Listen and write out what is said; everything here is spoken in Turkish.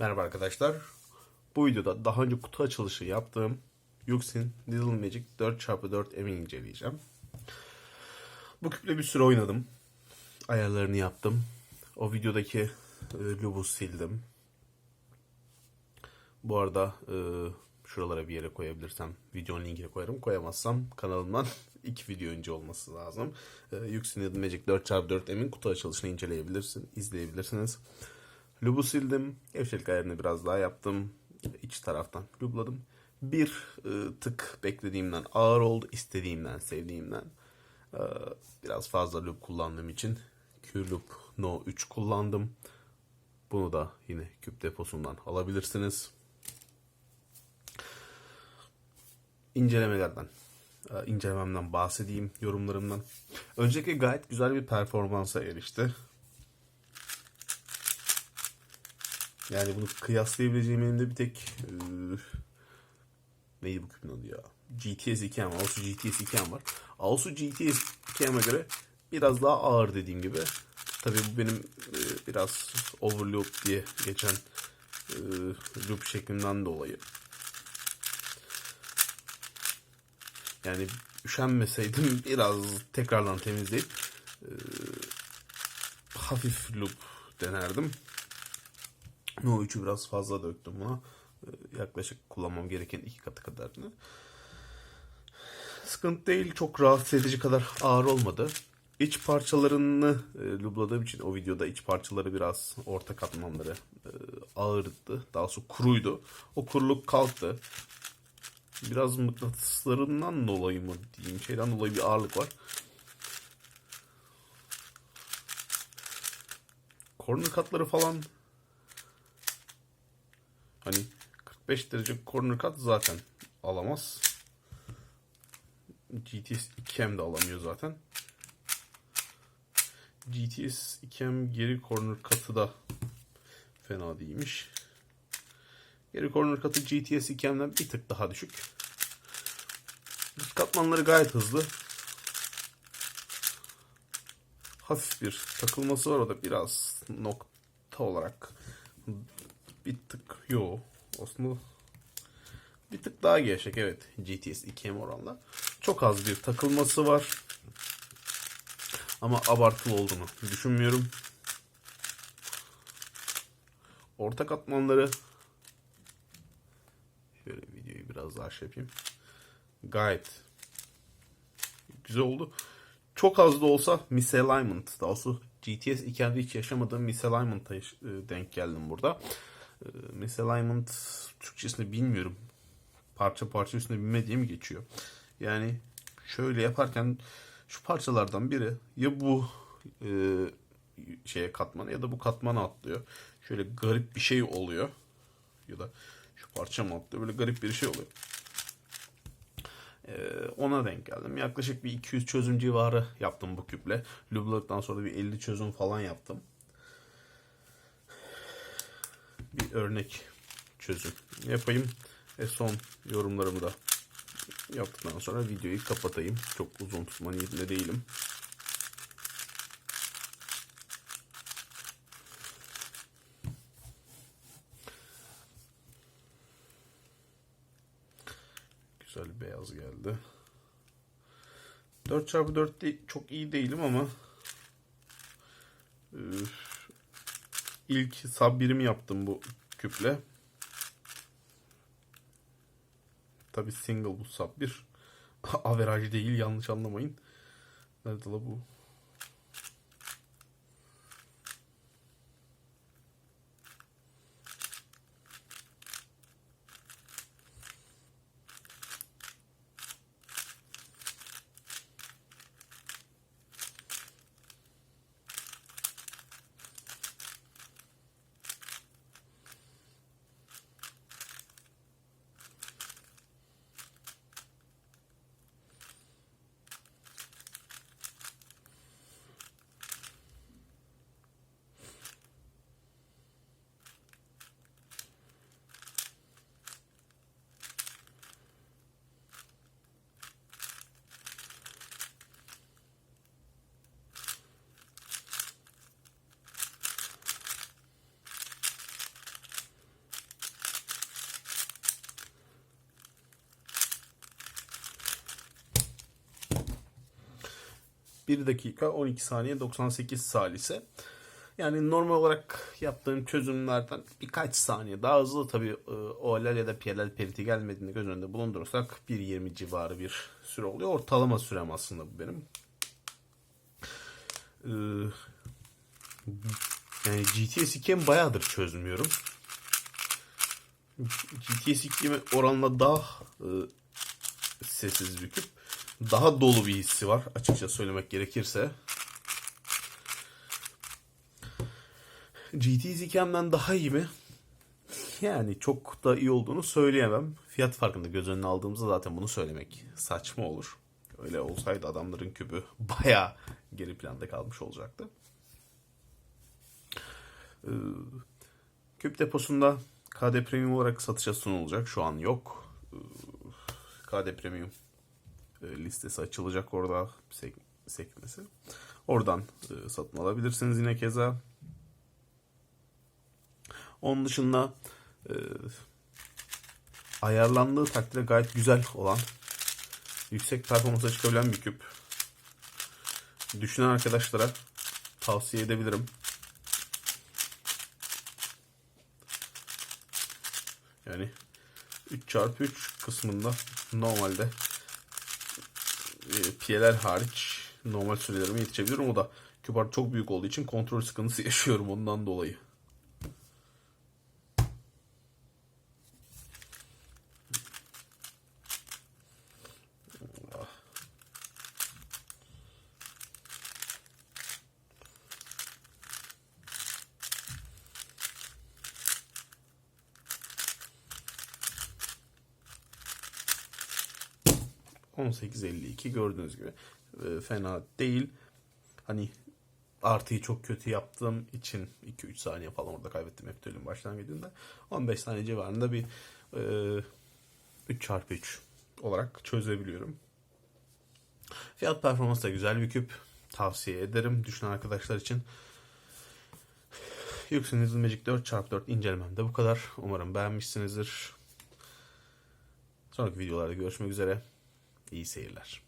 Merhaba arkadaşlar. Bu videoda daha önce kutu açılışı yaptığım Yuxin Little Magic 4x4M'i inceleyeceğim. Bu küple bir süre oynadım. Ayarlarını yaptım. O videodaki e, lobu sildim. Bu arada e, şuralara bir yere koyabilirsem videonun linkini koyarım. Koyamazsam kanalımdan iki video önce olması lazım. E, Yuxin Little Magic 4x4M'in kutu açılışını inceleyebilirsin, izleyebilirsiniz. Lub'u sildim. Gevşeklik ayarını biraz daha yaptım. İç taraftan lubladım. Bir e, tık beklediğimden ağır oldu. istediğimden, sevdiğimden. E, biraz fazla lub kullandığım için Q-Lub No 3 kullandım. Bunu da yine küp deposundan alabilirsiniz. İncelemelerden, e, incelememden bahsedeyim, yorumlarımdan. Öncelikle gayet güzel bir performansa erişti. Yani bunu kıyaslayabileceğim elimde bir tek e, neydi bu küpün adı ya? GTS 2M, Asus GTS 2M var. Asus GTS 2M'e göre biraz daha ağır dediğim gibi. Tabii bu benim e, biraz overloop diye geçen e, loop şeklinden dolayı. Yani üşenmeseydim biraz tekrardan temizleyip e, hafif loop denerdim. No 3'ü biraz fazla döktüm buna. Ee, Yaklaşık kullanmam gereken iki katı kadarını. Sıkıntı değil. Çok rahatsız edici kadar ağır olmadı. İç parçalarını e, lubladığım için o videoda iç parçaları biraz orta katmanları e, ağırdı. Daha sonra kuruydu. O kuruluk kalktı. Biraz mıknatıslarından dolayı mı diyeyim şeyden dolayı bir ağırlık var. Corner katları falan Hani 45 derece corner cut zaten alamaz. GTS 2M de alamıyor zaten. GTS 2M geri corner cut'ı da fena değilmiş. Geri corner cut'ı GTS 2M'den bir tık daha düşük. Katmanları gayet hızlı. Hafif bir takılması var o da biraz nokta olarak bir tık yo aslında bir tık daha gevşek evet GTS 2M oranla. Çok az bir takılması var. Ama abartılı olduğunu düşünmüyorum. Orta katmanları şöyle videoyu biraz daha şey yapayım. Gayet güzel oldu. Çok az da olsa misalignment. Daha doğrusu GTS 2M'de hiç yaşamadığım misalignment'a e, denk geldim burada. E, misalignment Türkçesini bilmiyorum. Parça parça üstüne binme diye mi geçiyor? Yani şöyle yaparken şu parçalardan biri ya bu e, şeye katmana ya da bu katmana atlıyor. Şöyle garip bir şey oluyor. Ya da şu parça mı atlıyor? Böyle garip bir şey oluyor. Ee, ona denk geldim. Yaklaşık bir 200 çözüm civarı yaptım bu küple. Lubladıktan sonra bir 50 çözüm falan yaptım. Bir örnek çözüm yapayım. Ve son yorumlarımı da yaptıktan sonra videoyu kapatayım. Çok uzun tutma niyetinde değilim. Güzel beyaz geldi. 4x4 de çok iyi değilim ama üf, ilk sub birimi yaptım bu küple. Tabi single bu sub bir. Average değil yanlış anlamayın. Nerede la bu? 1 dakika 12 saniye 98 salise. Yani normal olarak yaptığım çözümlerden birkaç saniye daha hızlı tabii e, OLL ya da PLL periti gelmediğini göz önünde bulundurursak 1.20 civarı bir süre oluyor. Ortalama sürem aslında bu benim. Ee, yani GTS 2'yi bayağıdır çözmüyorum. GTS 2'ye oranla daha e, sessiz bir küp. Daha dolu bir hissi var açıkça söylemek gerekirse. GT Zikem'den daha iyi mi? Yani çok da iyi olduğunu söyleyemem. Fiyat farkında göz önüne aldığımızda zaten bunu söylemek saçma olur. Öyle olsaydı adamların kübü baya geri planda kalmış olacaktı. Ee, küp deposunda KD Premium olarak satışa sunulacak. Şu an yok. Ee, KD Premium listesi açılacak orada sek sekmesi. Oradan e, satın alabilirsiniz yine keza. Onun dışında e, ayarlandığı takdirde gayet güzel olan yüksek performansa çıkabilen bir küp. Düşünen arkadaşlara tavsiye edebilirim. Yani 3x3 kısmında normalde e, hariç normal sürelerime yetişebilirim. O da küp artık çok büyük olduğu için kontrol sıkıntısı yaşıyorum ondan dolayı. ...18.52 gördüğünüz gibi e, fena değil. Hani artıyı çok kötü yaptığım için 2-3 saniye falan orada kaybettim Epitöl'ün başlangıcında. 15 saniye civarında bir e, 3x3 olarak çözebiliyorum. Fiyat performansı da güzel bir küp. Tavsiye ederim düşünen arkadaşlar için. Yuxin Magic 4x4 incelemem de bu kadar. Umarım beğenmişsinizdir. Sonraki videolarda görüşmek üzere. İyi seyirler.